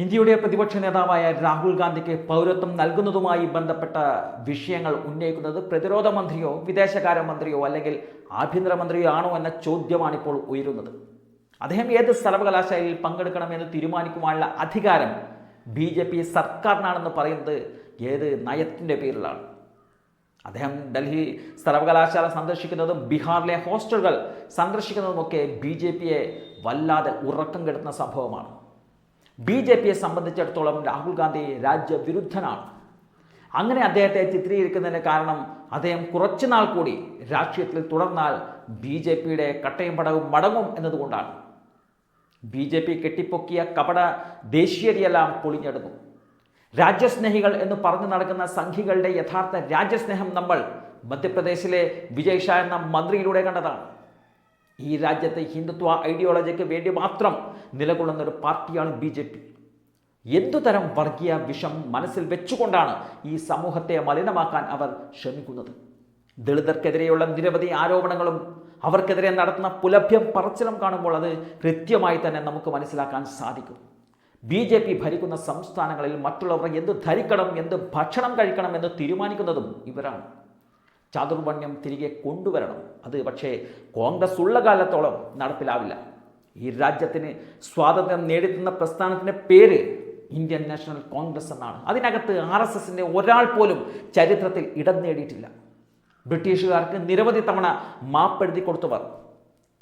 ഇന്ത്യയുടെ പ്രതിപക്ഷ നേതാവായ രാഹുൽ ഗാന്ധിക്ക് പൗരത്വം നൽകുന്നതുമായി ബന്ധപ്പെട്ട വിഷയങ്ങൾ ഉന്നയിക്കുന്നത് പ്രതിരോധ മന്ത്രിയോ വിദേശകാര്യ മന്ത്രിയോ അല്ലെങ്കിൽ ആഭ്യന്തരമന്ത്രിയോ ആണോ എന്ന ചോദ്യമാണ് ഇപ്പോൾ ഉയരുന്നത്. അദ്ദേഹം ഏത് സർവകലാശാലയിൽ പങ്കെടുക്കണമെന്ന് തീരുമാനിക്കുവാനുള്ള അധികാരം ബി ജെ പി സർക്കാരിനാണെന്ന് പറയുന്നത് ഏത് നയത്തിന്റെ പേരിലാണ്? അദ്ദേഹം ഡൽഹി സർവകലാശാല സന്ദർശിക്കുന്നതും ബീഹാറിലെ ഹോസ്റ്റലുകൾ സന്ദർശിക്കുന്നതുമൊക്കെ ബി ജെ പിയെ വല്ലാതെ ഉറക്കം കെടുത്തുന്ന സംഭവമാണ്. ബി ജെ പിയെ സംബന്ധിച്ചിടത്തോളം രാഹുൽ ഗാന്ധി രാജ്യവിരുദ്ധനാണ്. അങ്ങനെ അദ്ദേഹത്തെ ചിത്രീകരിക്കുന്നതിന് കാരണം അദ്ദേഹം കുറച്ചുനാൾ കൂടി രാഷ്ട്രീയത്തിൽ തുടർന്നാൽ ബി ജെ പിയുടെ കട്ടയും പടവും മടങ്ങും എന്നതുകൊണ്ടാണ്. ബി ജെ പി കെട്ടിപ്പൊക്കിയ കപട ദേശീയതയെല്ലാം പൊളിഞ്ഞെടുക്കും രാജ്യസ്നേഹികൾ എന്ന് പറഞ്ഞു നടക്കുന്ന സംഘികളുടെ യഥാർത്ഥ രാജ്യസ്നേഹം നമ്മൾ മധ്യപ്രദേശിലെ വിജയ് ഷാ എന്ന മന്ത്രിയിലൂടെ കണ്ടതാണ്. ഈ രാജ്യത്തെ ഹിന്ദുത്വ ഐഡിയോളജിക്ക് വേണ്ടി മാത്രം നിലകൊള്ളുന്ന ഒരു പാർട്ടിയാണ് ബി ജെ പി. എന്തുതരം വർഗീയ വിഷം മനസ്സിൽ വെച്ചുകൊണ്ടാണ് ഈ സമൂഹത്തെ മലിനമാക്കാൻ അവർ ശ്രമിക്കുന്നത്? ദളിതർക്കെതിരെയുള്ള നിരവധി ആരോപണങ്ങളും അവർക്കെതിരെ നടത്തുന്ന പുലഭ്യം പറച്ചിലും കാണുമ്പോൾ അത് കൃത്യമായി തന്നെ നമുക്ക് മനസ്സിലാക്കാൻ സാധിക്കും. ബി ജെ പി ഭരിക്കുന്ന സംസ്ഥാനങ്ങളിൽ മറ്റുള്ളവർ എന്ത് ധരിക്കണം എന്ത് ഭക്ഷണം കഴിക്കണം എന്ന് തീരുമാനിക്കുന്നതും ഇവരാണ്. ചാതുർവർണ്യം തിരികെ കൊണ്ടുവരണം. അത് പക്ഷേ കോൺഗ്രസ് ഉള്ള കാലത്തോളം നടപ്പിലാവില്ല. ഈ രാജ്യത്തിന് സ്വാതന്ത്ര്യം നേടിത്തുന്ന പ്രസ്ഥാനത്തിന്റെ പേര് ഇന്ത്യൻ നാഷണൽ കോൺഗ്രസ് എന്നാണ്. അതിനകത്ത് ആർ എസ് എസിന്റെ ഒരാൾ പോലും ചരിത്രത്തിൽ ഇടം നേടിയിട്ടില്ല. ബ്രിട്ടീഷുകാർക്ക് നിരവധി തവണ മാപ്പെഴുതി കൊടുത്തവർ.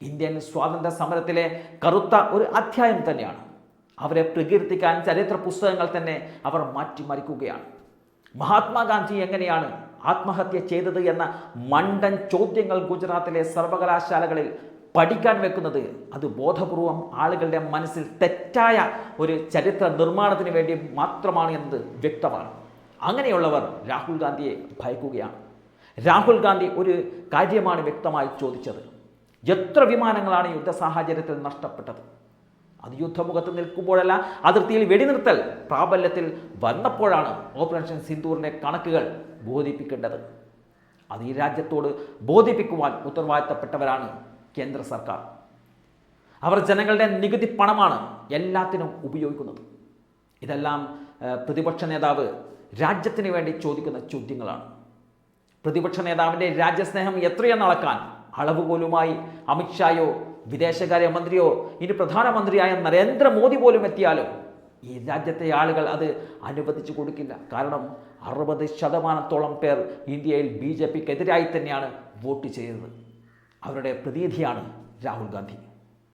ഇന്ത്യൻ സ്വാതന്ത്ര്യ സമരത്തിലെ കറുത്ത ഒരു അധ്യായം തന്നെയാണ്. അവരെ പ്രകീർത്തിക്കാൻ ചരിത്ര പുസ്തകങ്ങൾ തന്നെ അവർ മാറ്റിമറിക്കുകയാണ്. മഹാത്മാഗാന്ധി എങ്ങനെയാണ് ആത്മഹത്യ ചെയ്തത് എന്ന മണ്ടൻ ചോദ്യങ്ങൾ ഗുജറാത്തിലെ സർവകലാശാലകളിൽ പഠിക്കാൻ വെക്കുന്നത്. അത് ബോധപൂർവം ആളുകളുടെ മനസ്സിൽ തെറ്റായ ഒരു ചരിത്ര നിർമ്മാണത്തിന് വേണ്ടി മാത്രമാണ് എന്നത് വ്യക്തമാണ്. അങ്ങനെയുള്ളവർ രാഹുൽ ഗാന്ധിയെ ഭയക്കുകയാണ്. രാഹുൽ ഗാന്ധി ഒരു കാര്യമാണ് വ്യക്തമായി ചോദിച്ചത്. എത്ര വിമാനങ്ങളാണ് യുദ്ധ സാഹചര്യത്തിൽ നഷ്ടപ്പെട്ടത്? അത് യുദ്ധമുഖത്ത് നിൽക്കുമ്പോഴല്ല അതിർത്തിയിൽ വെടിനിർത്തൽ പ്രാബല്യത്തിൽ വന്നപ്പോഴാണ് ഓപ്പറേഷൻ സിന്ദൂറിന്റെ കണക്കുകൾ ബോധിപ്പിക്കേണ്ടത്. അത് ഈ രാജ്യത്തോട് ബോധിപ്പിക്കുവാൻ ഉത്തരവാദിത്തപ്പെട്ടവരാണ് കേന്ദ്ര സർക്കാർ. അവർ ജനങ്ങളുടെ നികുതി പണമാണ് എല്ലാത്തിനും ഉപയോഗിക്കുന്നത്. ഇതെല്ലാം പ്രതിപക്ഷ നേതാവ് രാജ്യത്തിന് വേണ്ടി ചോദിക്കുന്ന ചോദ്യങ്ങളാണ്. പ്രതിപക്ഷ നേതാവിന്റെ രാജ്യസ്നേഹം എത്രയെന്ന് അളക്കാൻ അളവുകോലുമായി അമിത്ഷായോ വിദേശകാര്യ മന്ത്രിയോ ഇനി പ്രധാനമന്ത്രിയായ നരേന്ദ്രമോദി പോലും എത്തിയാലും ഈ രാജ്യത്തെ ആളുകൾ അത് അനുവദിച്ചു കൊടുക്കില്ല. കാരണം അറുപത് ശതമാനത്തോളം പേർ ഇന്ത്യയിൽ ബി ജെ പിക്കെതിരായി തന്നെയാണ് വോട്ട് ചെയ്തത്. അവരുടെ പ്രതീതിയാണ് രാഹുൽ ഗാന്ധി.